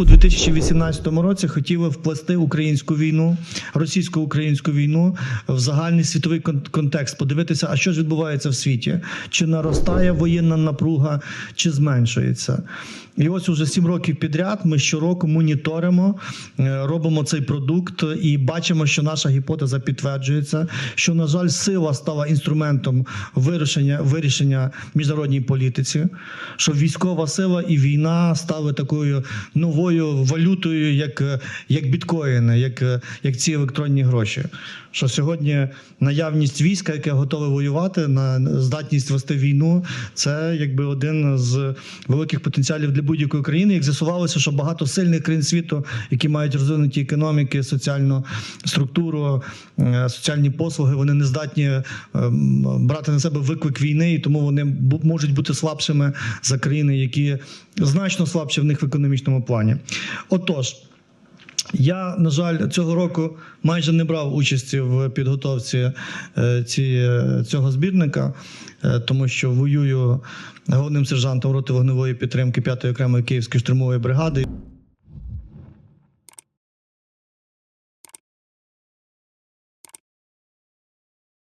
У 2018 році хотіли вплести українську війну, російсько-українську війну в загальний світовий контекст, подивитися, а що ж відбувається в світі, чи наростає воєнна напруга, чи зменшується. І ось уже сім років підряд ми щороку моніторимо, е, робимо цей продукт і бачимо, що наша гіпотеза підтверджується, що, на жаль, сила стала інструментом вирішення, вирішення міжнародній політиці, що військова сила і війна стали такою новою валютою, як, е, як біткоїни, як, е, як ці електронні гроші. Що сьогодні наявність війська, яке готове воювати, на здатність вести війну, це якби один з великих потенціалів для будь-якої країни. Як з'ясувалося, що багато сильних країн світу, які мають розвинуті економіки, соціальну структуру, е, соціальні послуги, вони не здатні брати на себе виклик війни, і тому вони можуть бути слабшими за країни, які значно слабші в них в економічному плані. Отож. Я, на жаль, цього року майже не брав участі в підготовці е, ці, е, цього збірника, е, тому що воюю головним сержантом роти вогневої підтримки 5-ї окремої Київської штурмової бригади.